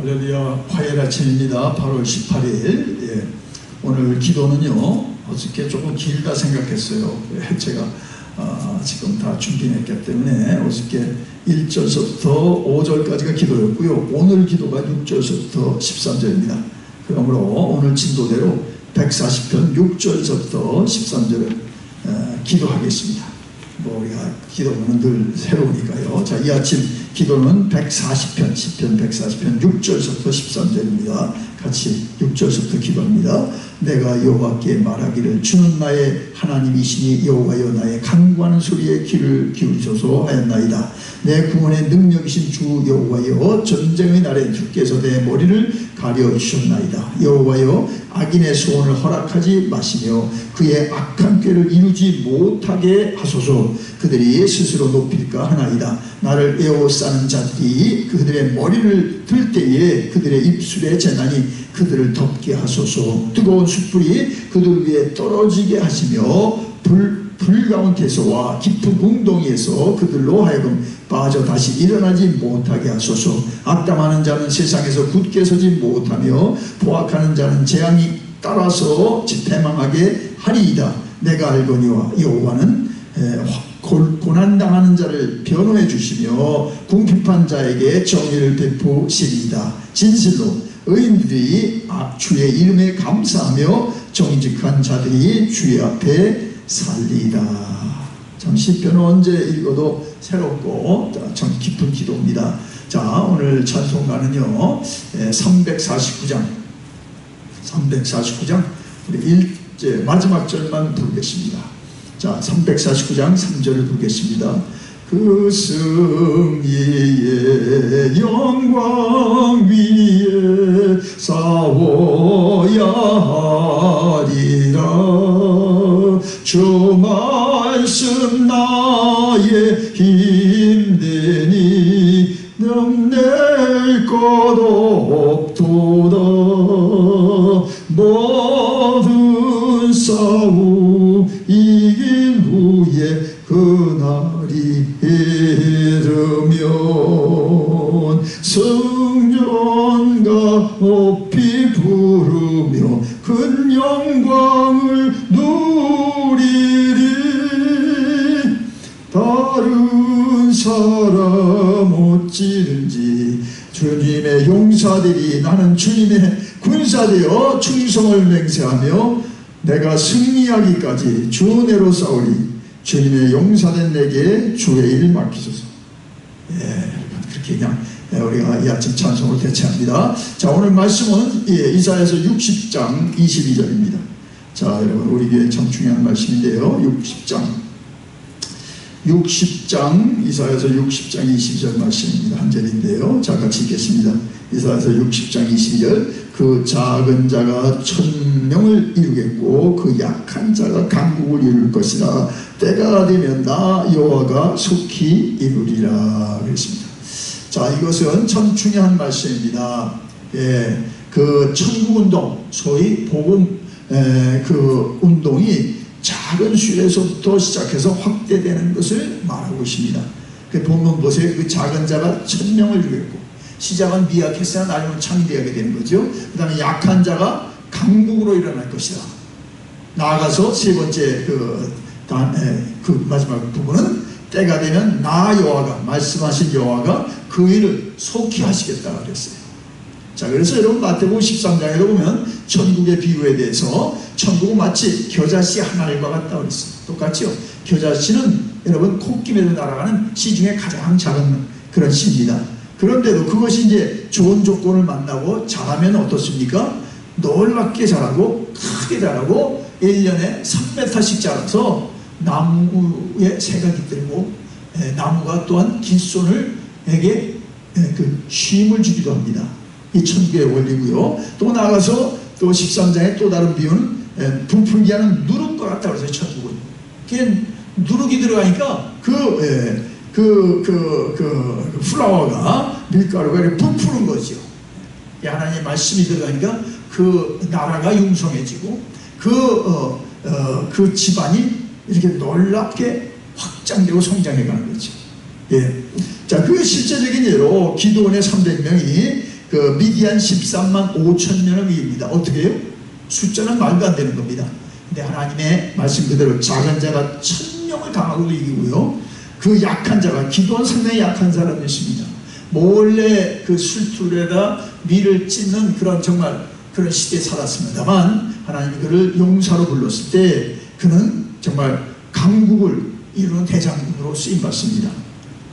할렐루야 화요일 아침입니다. 8월 18일 예. 오늘 기도는요 어저께 조금 길다 생각했어요. 예, 제가 아, 지금 다 준비했기 때문에 어저께 1절서부터 5절까지가 기도였고요. 오늘 기도가 6절서부터 13절입니다. 그러므로 오늘 진도대로 140편 6절서부터 13절을 어, 기도하겠습니다. 뭐 우리가 기도는 늘 새로우니까요. 자, 이 아침 기도는 140편, 10편 140편 6절부터 13절입니다. 같이 6절부터 기도합니다. 내가 여호와께 말하기를 주는 나의 하나님이시니 여호와여 나의 간구하는 소리에 귀를 기울이소서 하였나이다. 내 구원의 능력이신 주 여호와여 전쟁의 날에 주께서 내 머리를 가려 주셨나이다. 여호와여 악인의 소원을 허락하지 마시며 그의 악한 꾀를 이루지 못하게 하소서 그들이 스스로 높일까 하나이다. 나를 에워싸는 자들이 그들의 머리를 들 때에 그들의 입술에 재난이 그들을 덮게 하소서 뜨거운 숯불이 그들 위에 떨어지게 하시며 불, 불 가운데서와 깊은 공동에서 그들로 하여금 빠져 다시 일어나지 못하게 하소서. 악담하는 자는 세상에서 굳게 서지 못하며 포악하는 자는 재앙이 따라서 패망하게 하리이다. 내가 알거니와 여호와는 고난당하는 자를 변호해 주시며 궁핍한 자에게 정의를 베푸시리이다. 진실로 의인들이 주의 이름에 감사하며 정직한 자들이 주의 앞에 살리이다 참 시편은 언제 읽어도 새롭고 참 깊은 기도입니다. 자 오늘 찬송가는요 349장 349장 우리 1제 마지막 절만 부르겠습니다. 자 349장 3절을 부르겠습니다. 그 승리의 영광 위에 싸워야 하리라 주 말씀 나의 힘되니 넘낼 것 없도다. 모든 싸움 이긴 후에 그날이 이르면 높이 부르며 큰 영광을 누리리. 다른 사람 어찌든지 주님의 용사들이 나는 주님의 군사되어 충성을 맹세하며 내가 승리하기까지 주 은혜로 싸우리. 주님의 용사된 내게 주의 일 맡기소서. 예, 그렇게 그냥 우리가 이 아침 찬송을 대체합니다. 자 오늘 말씀은 예, 이사에서 60장 22절입니다. 자 여러분 우리 교회 참 중요한 말씀인데요. 60장 60장 이사에서 60장 22절 말씀입니다. 한 절인데요. 자 같이 읽겠습니다. 이사에서 60장 22절 그 작은 자가 천명을 이루겠고 그 약한 자가 강국을 이룰 것이라 때가 되면 나 여호와가 속히 이루리라 그랬습니다. 자 이것은 참 중요한 말씀입니다. 예, 그 천국운동 소위 복음 에, 그 운동이 작은 슈에서부터 시작해서 확대되는 것을 말하고 있습니다. 그 본문 보세요. 그 작은 자가 천명을 이루겠고 시작은 미약했으나 나중에 창대하게 되는 거죠. 그 다음에 약한 자가 강국으로 일어날 것이다. 나아가서 세 번째 그, 그 마지막 부분은 때가 되면 나 여호와가 말씀하신 여호와가 그 일을 속히 하시겠다 그랬어요. 자 그래서 여러분 마태복음 13장에도 보면 천국의 비유에 대해서 천국은 마치 겨자씨 하나일과 같다 그랬어요. 똑같죠? 겨자씨는 여러분 콧김에도 날아가는 씨 중에 가장 작은 그런 씨입니다. 그런데도 그것이 이제 좋은 조건을 만나고 자라면 어떻습니까? 놀랍게 자라고 크게 자라고 1년에 3m씩 자라서 나무에 새가 깃들고 나무가 또한 깃손을 에게 그 쉼을 주기도 합니다. 이 천국의 원리고요. 또 나가서 또 13장의 또 다른 비유는 부풀게 하는 누룩과 같다고 해서 천국은. 그게 누룩이 들어가니까 그, 예, 그, 그, 그, 그 플라워가 밀가루가 부푸는 거죠. 하나님의 말씀이 들어가니까 그 나라가 융성해지고 그, 어, 어, 그 집안이 이렇게 놀랍게 확장되고 성장해 가는 거죠. 예. 자, 그 실제적인 예로 기도원의 300명이 그 미디안 13만 5천 명을 이깁니다. 어떻게 해요? 숫자는 말도 안 되는 겁니다. 근데 하나님의 말씀 그대로 작은 자가 천 명을 당하고도 이기고요. 그 약한 자가 기도한 상당히 약한 사람이었습니다. 몰래 그 술투에다 밀을 찢는 그런 정말 그런 시대에 살았습니다만 하나님이 그를 용사로 불렀을 때 그는 정말 강국을 이루는 대장군으로 쓰임 받습니다.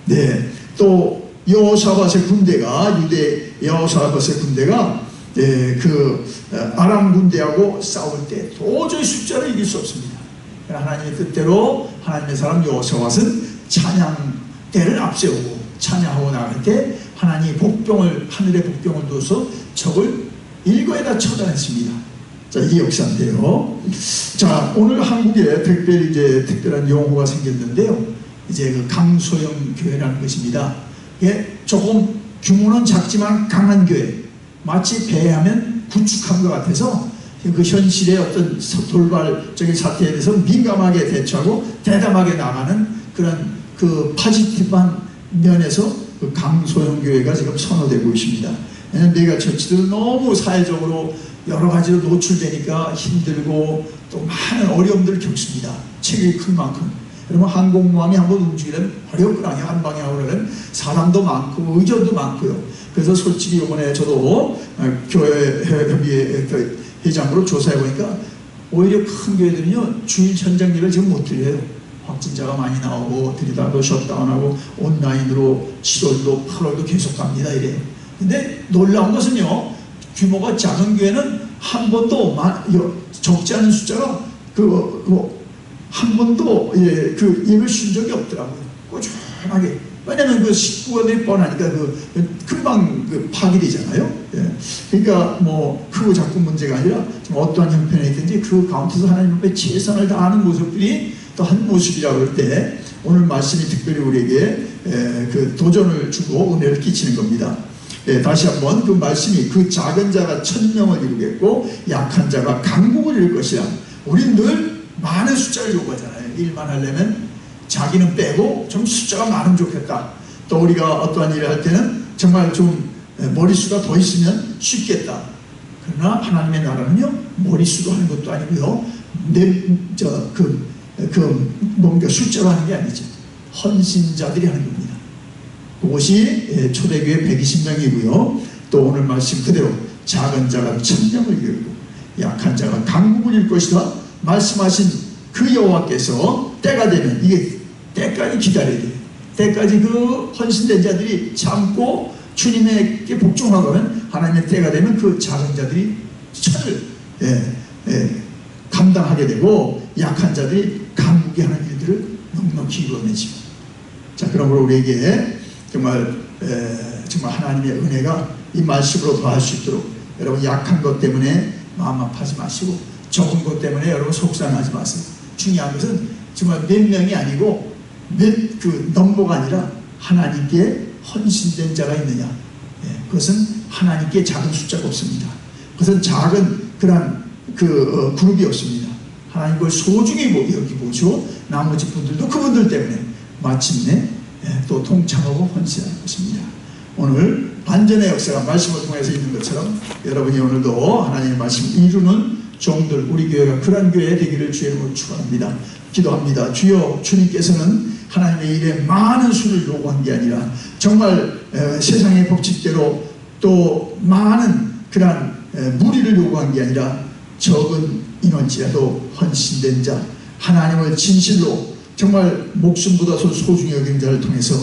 네, 또 여호사밧의 군대가 유대 여호사밧의 군대가 네, 그 어, 아람 군대하고 싸울 때 도저히 숫자를 이길 수 없습니다. 하나님의 뜻대로 하나님의 사람 여호사밧은 찬양대를 앞세우고 찬양하고 나갈 때 하나님이 복병을 하늘의 복병을 둬서 적을 일거에다 처단했습니다. 자, 이 역사인데요. 자, 오늘 한국에 특별히 이제 특별한 용어가 생겼는데요. 이제 그 강소영 교회라는 것입니다. 예, 조금 규모는 작지만 강한 교회. 마치 배하면 구축한 것 같아서 그 현실의 어떤 돌발적인 사태에 대해서 민감하게 대처하고 대담하게 나가는 그런 그 파지티브한 면에서 그 강소영 교회가 지금 선호되고 있습니다. 내가 처치들 너무 사회적으로 여러 가지로 노출되니까 힘들고 또 많은 어려움들을 겪습니다. 체격이 큰 만큼. 여러분 항공모함이 한번 움직이려면 어렵구나. 한 방향으로 는 사람도 많고 의전도 많고요. 그래서 솔직히 이번에 저도 어, 교회 협의회 그 회장으로 조사해 보니까 오히려 큰 교회들은요 주일 현장 예배를 지금 못 드려요. 확진자가 많이 나오고 드리다도 셧다운하고 온라인으로 7월도 8월도 계속 갑니다 이래요. 근데 놀라운 것은요 규모가 작은 교회는 한 번도 적지 않은 숫자가 그, 그 한 번도 예, 그 예배 쉰 적이 없더라고요. 꾸준하게. 왜냐면 그 식구들이 뻔하니까 그 금방 그 파괴되잖아요. 예. 그러니까 뭐 크고 작은 문제가 아니라 좀 어떠한 형편에 있든지 그 가운데서 하나님 앞에 최선을 다하는 모습들이 또 한 모습이라고 할 때 오늘 말씀이 특별히 우리에게 에, 그 도전을 주고 은혜를 끼치는 겁니다. 예, 다시 한번 그 말씀이 그 작은 자가 천명을 이루겠고 약한 자가 강국을 이룰 것이라. 우린 늘 많은 숫자를 요구하잖아요. 일만 하려면 자기는 빼고 좀 숫자가 많으면 좋겠다. 또 우리가 어떠한 일을 할 때는 정말 좀 머릿수가 더 있으면 쉽겠다. 그러나 하나님의 나라는요, 머릿수로 하는 것도 아니고요, 내, 저, 그, 그, 뭔가 숫자로 하는 게 아니죠. 헌신자들이 하는 겁니다. 그것이 예, 초대교회 120명이고요. 또 오늘 말씀 그대로 작은 자가 천명을 이루고 약한 자가 강국을 이룰 것이다. 말씀하신 그 여호와께서 때가 되면 이게 때까지 기다려야 돼요. 때까지 그 헌신된 자들이 참고 주님에게 복종하면 하나님의 때가 되면 그 작은 자들이 천을 예, 예, 감당하게 되고 약한 자들이 강국에 하는 일들을 넉넉히 이루어내지. 자, 그러므로 우리에게 정말 에, 정말 하나님의 은혜가 이 말씀으로 더할 수 있도록 여러분 약한 것 때문에 마음 아파하지 마시고 적은 것 때문에 여러분 속상하지 마세요. 중요한 것은 정말 몇 명이 아니고 몇 그 넘버가 아니라 하나님께 헌신된 자가 있느냐. 예, 그것은 하나님께 작은 숫자가 없습니다. 그것은 작은 그러한 그 어, 그룹이 없습니다. 하나님 그걸 소중히 여기보죠. 나머지 분들도 그분들 때문에 마침내 예, 또 동참하고 헌신할 것입니다. 오늘 반전의 역사가 말씀을 통해서 있는 것처럼 여러분이 오늘도 하나님의 말씀 이루는 종들 우리 교회가 그런 교회 되기를 주의 이름으로 축원합니다. 기도합니다. 주여 주님께서는 하나님의 일에 많은 수를 요구한 게 아니라 정말 세상의 법칙대로 또 많은 그러한 무리를 요구한 게 아니라 적은 인원지라도 헌신된 자 하나님을 진실로 정말 목숨보다 소중히 여기는 자를 통해서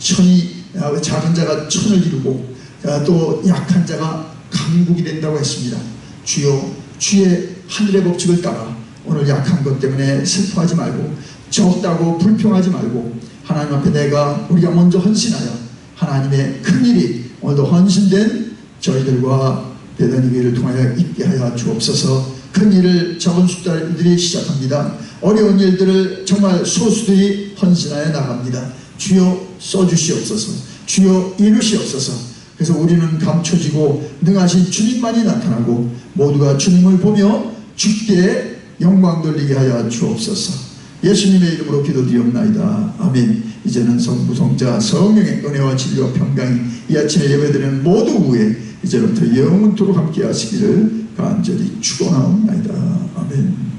천이 아, 작은 자가 천을 이루고 아, 또 약한 자가 강국이 된다고 했습니다. 주여 주의 하늘의 법칙을 따라 오늘 약한 것 때문에 슬퍼하지 말고 적다고 불평하지 말고 하나님 앞에 내가 우리가 먼저 헌신하여 하나님의 큰 일이 오늘도 헌신된 저희들과 대단히 교회를 통하여 있게 하여 주옵소서 큰 일을 적은 숫자들이 시작합니다. 어려운 일들을 정말 소수들이 헌신하여 나갑니다. 주여 써주시옵소서. 주여 이루시옵소서. 그래서 우리는 감춰지고 능하신 주님만이 나타나고 모두가 주님을 보며 주께 영광 돌리게 하여 주옵소서. 예수님의 이름으로 기도드리옵나이다. 아멘. 이제는 성부, 성자, 성령의 은혜와 진리와 평강이 이 아침에 예배드리는 모두 후에 이제부터 영원토록 함께 하시기를 그 간절히 추구하옵나이다. 아멘.